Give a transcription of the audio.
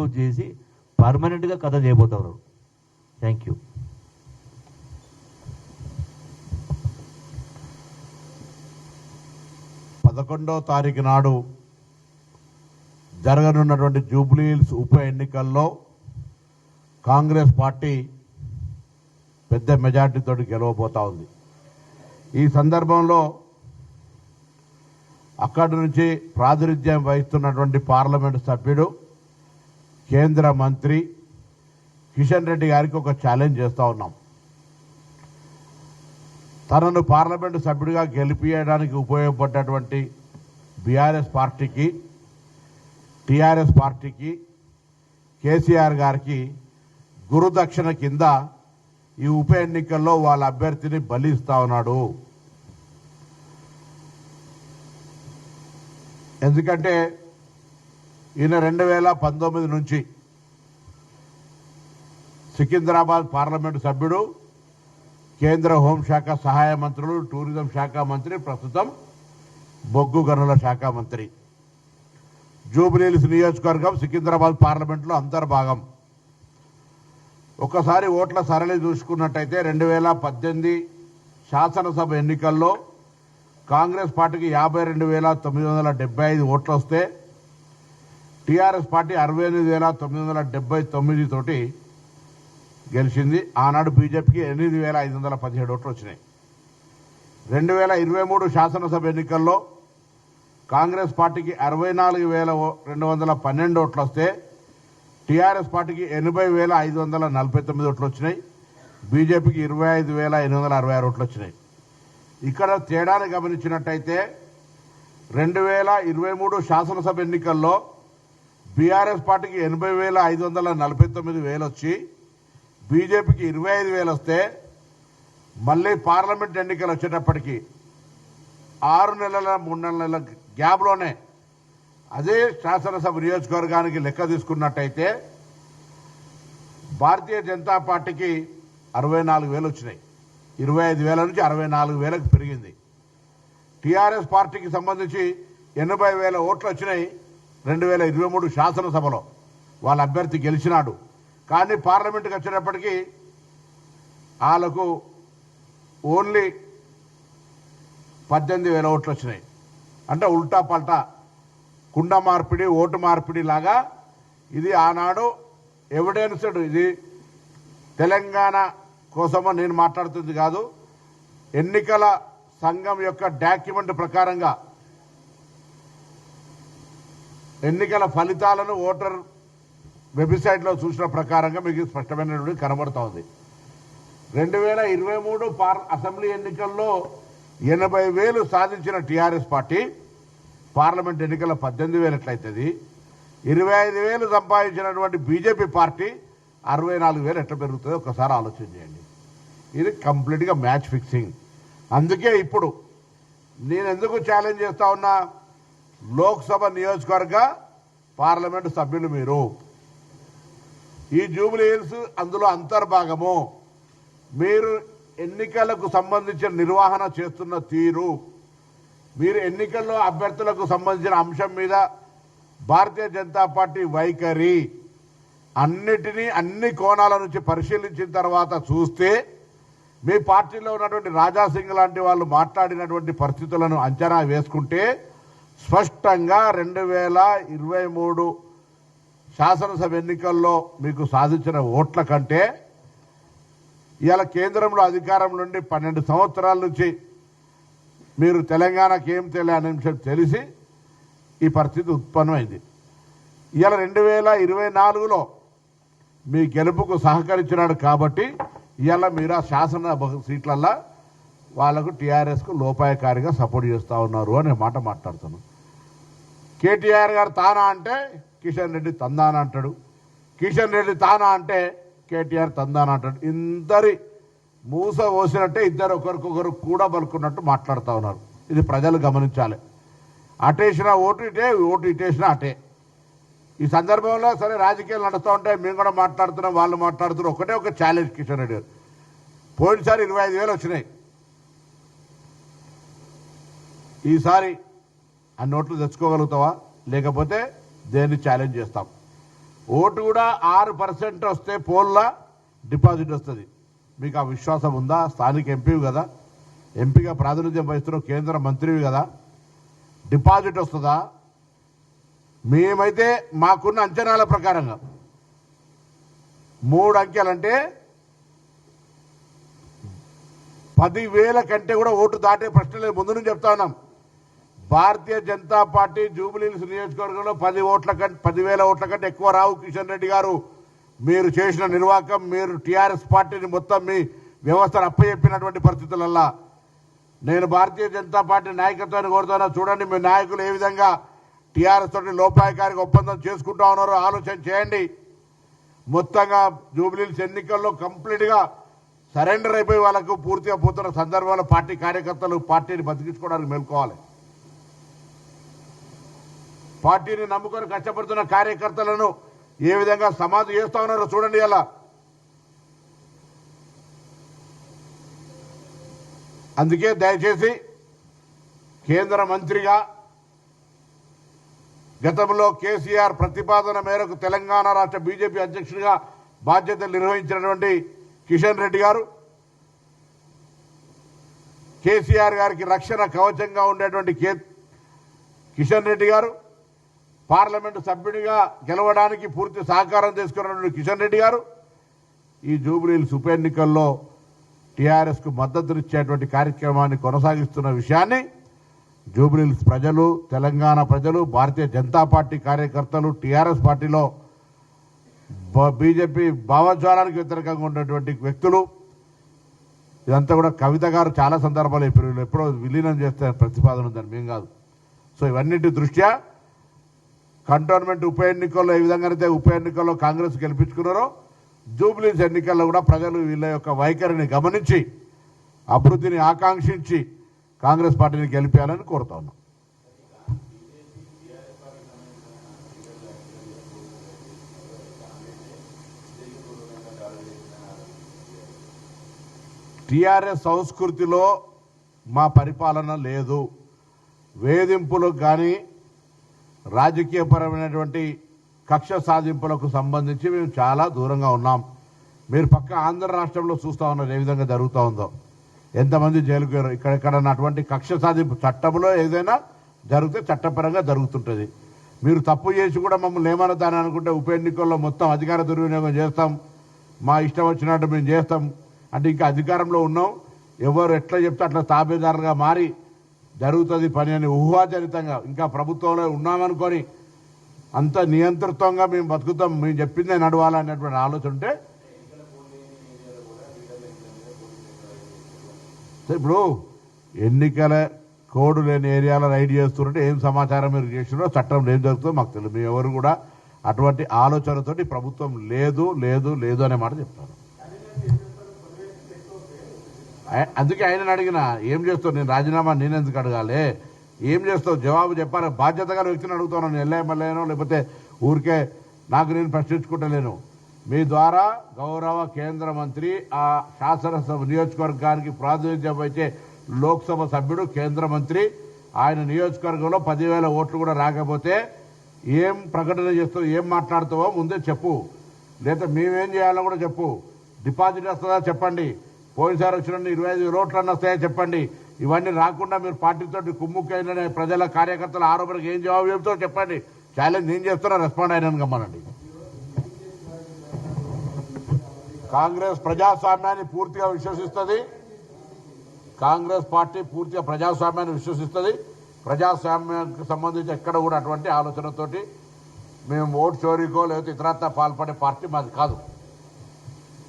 Bulldoze చేసి పర్మనెంట్గా కథ చేయబోతున్నారు. Thank you. పదకొండవ తారీఖు నాడు జరగనున్నటువంటి జూబ్లీహిల్స్ ఉప ఎన్నికల్లో కాంగ్రెస్ పార్టీ పెద్ద మెజార్టీతో గెలవబోతా ఉంది. ఈ సందర్భంలో అక్కడి నుంచి ప్రాతినిధ్యం వహిస్తున్నటువంటి పార్లమెంటు సభ్యుడు కేంద్ర మంత్రి కిషన్ రెడ్డి గారికి ఒక ఛాలెంజ్ చేస్తూ ఉన్నాం. తనను పార్లమెంటు సభ్యుడిగా గెలిపించడానికి ఉపయోగపడ్డటువంటి బీఆర్ఎస్ పార్టీకి టీఆర్ఎస్ పార్టీకి కేసీఆర్ గారికి గురుదక్షిణ కింద ఈ ఉప ఎన్నికల్లో వాళ్ళ అభ్యర్థిని బలిస్తా ఉన్నాడు. ఎందుకంటే ఈయన రెండు వేల పంతొమ్మిది నుంచి సికింద్రాబాద్ పార్లమెంటు సభ్యుడు కేంద్ర హోంశాఖ సహాయ మంత్రులు టూరిజం శాఖ మంత్రి ప్రస్తుతం బొగ్గు గనుల శాఖ మంత్రి. జూబ్లీహిల్స్ నియోజకవర్గం సికింద్రాబాద్ పార్లమెంట్లో అంతర్భాగం. ఒకసారి ఓట్ల సరళి చూసుకున్నట్టయితే రెండు వేల పద్దెనిమిది శాసనసభ ఎన్నికల్లో కాంగ్రెస్ పార్టీకి యాభై రెండు వేల తొమ్మిది వందల డెబ్బై ఐదు ఓట్లు వస్తే టీఆర్ఎస్ పార్టీ అరవై ఎనిమిది వేల తొమ్మిది వందల డెబ్బై తొమ్మిది తోటి గెలిచింది. ఆనాడు బీజేపీకి ఎనిమిది వేల ఐదు వందల పదిహేడు ఓట్లు వచ్చినాయి. రెండు వేల ఇరవై మూడు శాసనసభ ఎన్నికల్లో కాంగ్రెస్ పార్టీకి అరవై నాలుగు వేల రెండు వందల పన్నెండు ఓట్లు వస్తే టీఆర్ఎస్ పార్టీకి ఎనభై వేల ఐదు వందల నలభై తొమ్మిది ఓట్లు వచ్చినాయి. బీజేపీకి ఇరవై ఐదు వేల ఎనిమిది వందల అరవై ఆరు ఓట్లు వచ్చినాయి. ఇక్కడ తేడాను గమనించినట్టయితే రెండు వేల ఇరవై మూడు శాసనసభ ఎన్నికల్లో బీఆర్ఎస్ పార్టీకి ఎనభై వేల ఐదు వందల నలభై తొమ్మిది వేలు వచ్చి బీజేపీకి ఇరవై ఐదు వేలు వస్తే మళ్ళీ పార్లమెంట్ ఎన్నికలు వచ్చేటప్పటికి ఆరు నెలల మూడు నెలల గ్యాప్లోనే అదే శాసనసభ నియోజకవర్గానికి లెక్క తీసుకున్నట్టయితే భారతీయ జనతా పార్టీకి అరవై నాలుగు వేలు వచ్చినాయి. ఇరవై ఐదు వేల నుంచి అరవై నాలుగు వేలకు పెరిగింది. టీఆర్ఎస్ పార్టీకి సంబంధించి ఎనభై వేల ఓట్లు వచ్చినాయి. రెండు వేల ఇరవై మూడు శాసనసభలో వాళ్ళ అభ్యర్థి గెలిచినాడు. కానీ పార్లమెంట్కి వచ్చినప్పటికీ వాళ్ళకు ఓన్లీ పద్దెనిమిది వేల ఓట్లు వచ్చినాయి. అంటే ఉల్టా పల్టా కుండ మార్పిడి ఓటు మార్పిడి లాగా ఇది ఆనాడు ఎవిడెన్స్డ్ ఇది తెలంగాణ కోసమో నేను మాట్లాడుతుంది కాదు. ఎన్నికల సంఘం యొక్క డాక్యుమెంట్ ప్రకారంగా ఎన్నికల ఫలితాలను ఓటర్ వెబ్సైట్లో చూసిన ప్రకారంగా మీకు స్పష్టమైనటువంటి కనబడుతూ ఉంది రెండు వేల ఇరవై మూడు పార్ అసెంబ్లీ ఎన్నికల్లో ఎనభై వేలు సాధించిన టీఆర్ఎస్ పార్టీ పార్లమెంట్ ఎన్నికల పద్దెనిమిది వేలు ఎట్లయితుంది ఇరవై ఐదు వేలు సంపాదించినటువంటి బీజేపీ పార్టీ అరవై నాలుగు వేలు ఎట్లా పెరుగుతుందో ఒకసారి ఆలోచన చేయండి. ఇది కంప్లీట్గా మ్యాచ్ ఫిక్సింగ్. అందుకే ఇప్పుడు నేను ఎందుకు ఛాలెంజ్ చేస్తా ఉన్నా? లోక్సభ నియోజకవర్గ పార్లమెంటు సభ్యులు మీరు. ఈ జూబ్లీ హిల్స్ అందులో అంతర్భాగము. మీరు ఎన్నికలకు సంబంధించిన నిర్వహణ చేస్తున్న తీరు. మీరు ఎన్నికల్లో అభ్యర్థులకు సంబంధించిన అంశం మీద భారతీయ జనతా పార్టీ వైఖరి. అన్నిటినీ అన్ని కోణాల నుంచి పరిశీలించిన తర్వాత చూస్తే మీ పార్టీలో ఉన్నటువంటి రాజాసింగ్ లాంటి వాళ్ళు మాట్లాడినటువంటి పరిస్థితులను అంచనా వేసుకుంటే స్పష్టంగా రెండు వేల ఇరవై మూడు శాసనసభ ఎన్నికల్లో మీకు సాధించిన ఓట్ల కంటే ఇవాళ కేంద్రంలో అధికారం నుండి పన్నెండు సంవత్సరాల నుంచి మీరు తెలంగాణకి ఏం తెలియని విషయం తెలిసి ఈ పరిస్థితి ఉత్పన్నమైంది. ఇవాళ రెండు వేల ఇరవై నాలుగులో మీ గెలుపుకు సహకరించినాడు కాబట్టి ఇవాళ మీరు ఆ శాసన సీట్లల్లో వాళ్ళకు టీఆర్ఎస్కు లోపాయకారిగా సపోర్ట్ చేస్తూ ఉన్నారు అనే మాట మాట్లాడుతున్నాను కేటీఆర్ గారు తానా అంటే కిషన్ రెడ్డి తందాన అంటాడు. కిషన్ రెడ్డి తానా అంటే కేటీఆర్ తందాన అంటాడు. ఇద్దరి మూస పోసినట్టే ఇద్దరు ఒకరికొకరు కూడా పలుకున్నట్టు మాట్లాడుతూ ఉన్నారు. ఇది ప్రజలు గమనించాలి. అటేసిన ఓటు ఇటే ఓటు ఇటేసిన అటే. ఈ సందర్భంలో సరే రాజకీయాలు నడుస్తూ ఉంటాయి మేము కూడా మాట్లాడుతున్నాం వాళ్ళు మాట్లాడుతున్నారు. ఒకటే ఒక ఛాలెంజ్ కిషన్ రెడ్డి గారు. పోయినసారి ఇరవై ఐదు వేలు వచ్చినాయి. ఈసారి ఆ నోట్లు తెచ్చుకోగలుగుతావా? లేకపోతే దేన్ని ఛాలెంజ్ చేస్తాం? ఓటు కూడా ఆరు పర్సెంట్ వస్తే పోల్లా డిపాజిట్ వస్తుంది. మీకు ఆ విశ్వాసం ఉందా? స్థానిక ఎంపీవి కదా. ఎంపీగా ప్రాతినిధ్యం వహిస్తున్న కేంద్ర మంత్రివి కదా. డిపాజిట్ వస్తుందా? మేమైతే మాకున్న అంచనాల ప్రకారంగా మూడు అంకెలంటే పదివేల కంటే కూడా ఓటు దాటే ప్రశ్న లేదు ముందు నుంచి చెప్తా ఉన్నాం. భారతీయ జనతా పార్టీ జూబిలీహిల్స్ నియోజకవర్గంలో పది ఓట్ల కంటే పదివేల ఓట్ల కంటే ఎక్కువ రావు కిషన్ రెడ్డి గారు. మీరు చేసిన నిర్వాహకం మీరు టీఆర్ఎస్ పార్టీని మొత్తం మీ వ్యవస్థను అప్పచెప్పినటువంటి పరిస్థితులల్లా. నేను భారతీయ జనతా పార్టీ నాయకత్వాన్ని కోరుతున్నా. చూడండి మీ నాయకులు ఏ విధంగా టీఆర్ఎస్ తోటి లోపాయకారికి ఒప్పందం చేసుకుంటా ఉన్నారో ఆలోచన చేయండి. మొత్తంగా జూబిలీస్ ఎన్నికల్లో కంప్లీట్గా సరెండర్ అయిపోయి వాళ్ళకు పూర్తిగా పోతున్న సందర్భంలో పార్టీ కార్యకర్తలు పార్టీని బతికించుకోవడానికి మేల్కోవాలి. పార్టీని నమ్ముకొని కష్టపడుతున్న కార్యకర్తలను ఏ విధంగా సమాధి చేస్తా ఉన్నారో చూడండి అలా. అందుకే దయచేసి కేంద్ర మంత్రిగా గతంలో కేసీఆర్ ప్రతిపాదన మేరకు తెలంగాణ రాష్ట్ర బీజేపీ అధ్యక్షుడిగా బాధ్యతలు నిర్వహించినటువంటి కిషన్ రెడ్డి గారు కేసీఆర్ గారికి రక్షణ కవచంగా ఉండేటువంటి కిషన్ రెడ్డి గారు పార్లమెంటు సభ్యుడిగా గెలవడానికి పూర్తి సహకారం తీసుకున్నటువంటి కిషన్ రెడ్డి గారు ఈ జూబ్లీహిల్స్ ఉప ఎన్నికల్లో టీఆర్ఎస్కు మద్దతునిచ్చేటువంటి కార్యక్రమాన్ని కొనసాగిస్తున్న విషయాన్ని జూబ్లీహిల్స్ ప్రజలు తెలంగాణ ప్రజలు భారతీయ జనతా పార్టీ కార్యకర్తలు టీఆర్ఎస్ పార్టీలో బ- బీజేపీ భావజ్వాలానికి వ్యతిరేకంగా ఉన్నటువంటి వ్యక్తులు ఇదంతా కూడా కవిత గారు చాలా సందర్భాలు చెప్పారు. ఎప్పుడో విలీనం చేస్తే ప్రతిపాదన ఉందని మేము కాదు. సో ఇవన్నిటి దృష్ట్యా కంటోన్మెంట్ ఉప ఎన్నికల్లో ఏ విధంగానైతే ఉప ఎన్నికల్లో కాంగ్రెస్ గెలిపించుకున్నారో జూబ్లీస్ ఎన్నికల్లో కూడా ప్రజలు వీళ్ళ యొక్క వైఖరిని గమనించి అభివృద్ధిని ఆకాంక్షించి కాంగ్రెస్ పార్టీని గెలిపాలని కోరుతా ఉన్నాం. టిఆర్ఎస్ సంస్కృతిలో మా పరిపాలన లేదు. వేధింపులకు కానీ రాజకీయపరమైనటువంటి కక్ష సాధింపులకు సంబంధించి మేము చాలా దూరంగా ఉన్నాం. మీరు పక్క ఆంధ్ర రాష్ట్రంలో చూస్తూ ఉన్నారు ఏ విధంగా జరుగుతూ ఉందో. ఎంతమంది జైలుకు ఇక్కడెక్కడ ఇక్కడ అటువంటి కక్ష సాధింపు చట్టంలో ఏదైనా జరిగితే చట్టపరంగా జరుగుతుంటుంది. మీరు తప్పు చేసి కూడా మమ్మల్ని ఏమన్నదాని అనుకుంటే ఉప ఎన్నికల్లో మొత్తం అధికార దుర్వినియోగం చేస్తాం. మా ఇష్టం వచ్చినట్టు మేము చేస్తాం. అంటే ఇంకా అధికారంలో ఉన్నాం. ఎవరు ఎట్లా చెప్తే అట్లా తాబేదారులుగా మారి జరుగుతుంది పని అని ఊహాజనితంగా ఇంకా ప్రభుత్వంలో ఉన్నామనుకొని అంత నియంత్రితంగా మేము బతుకుతాం మేము చెప్పిందే నడవాలనేటువంటి ఆలోచన ఉంటే ఇప్పుడు ఎన్నికల కోడ్ లేని ఏరియాలో రైడ్ చేస్తుంటే ఏం సమాచారం మీరు చేసినారో చట్టం ఏం జరుగుతుందో మాకు తెలియదు. మేము ఎవరు కూడా అటువంటి ఆలోచనతోటి ప్రభుత్వం లేదు లేదు లేదు అనే మాట చెప్తారు. అందుకే ఆయన అడిగిన ఏం చేస్తావు? నేను రాజీనామా నేను ఎందుకు అడగాలి? ఏం చేస్తావు? జవాబు చెప్పాలి. బాధ్యతగా వ్యక్తిని అడుగుతాను నేను ఎల్ఐఎంఎల్ఏనో లేకపోతే ఊరికే నాకు నేను ప్రశ్నించుకుంటలేను. మీ ద్వారా గౌరవ కేంద్ర మంత్రి ఆ శాసనసభ నియోజకవర్గానికి ప్రాతినిధ్యం వచ్చే లోక్సభ సభ్యుడు కేంద్ర మంత్రి ఆయన నియోజకవర్గంలో పదివేల ఓట్లు కూడా రాకపోతే ఏం ప్రకటన చేస్తావు? ఏం మాట్లాడుతావో ముందే చెప్పు. లేదా మేమేం చేయాలో కూడా చెప్పు. డిపాజిట్ వస్తుందా? చెప్పండి. పోయినసారి వచ్చిన ఇరవై ఐదు రోడ్లు అన్న వస్తాయో చెప్పండి? ఇవన్నీ రాకుండా మీరు పార్టీతో కుమ్ముకైన ప్రజల కార్యకర్తల ఆరోపణకు ఏం జవాబు చెబుతారో చెప్పండి. ఛాలెంజ్ నేను చేస్తున్నా రెస్పాండ్ అయినాను గమ్మనండి. కాంగ్రెస్ ప్రజాస్వామ్యాన్ని పూర్తిగా విశ్వసిస్తుంది. కాంగ్రెస్ పార్టీ పూర్తిగా ప్రజాస్వామ్యాన్ని విశ్వసిస్తుంది. ప్రజాస్వామ్యానికి సంబంధించి ఎక్కడ కూడా అటువంటి ఆలోచనతోటి మేము ఓటు చోరీకో లేకపోతే ఇతరత్తా పాల్పడే పార్టీ మాది కాదు.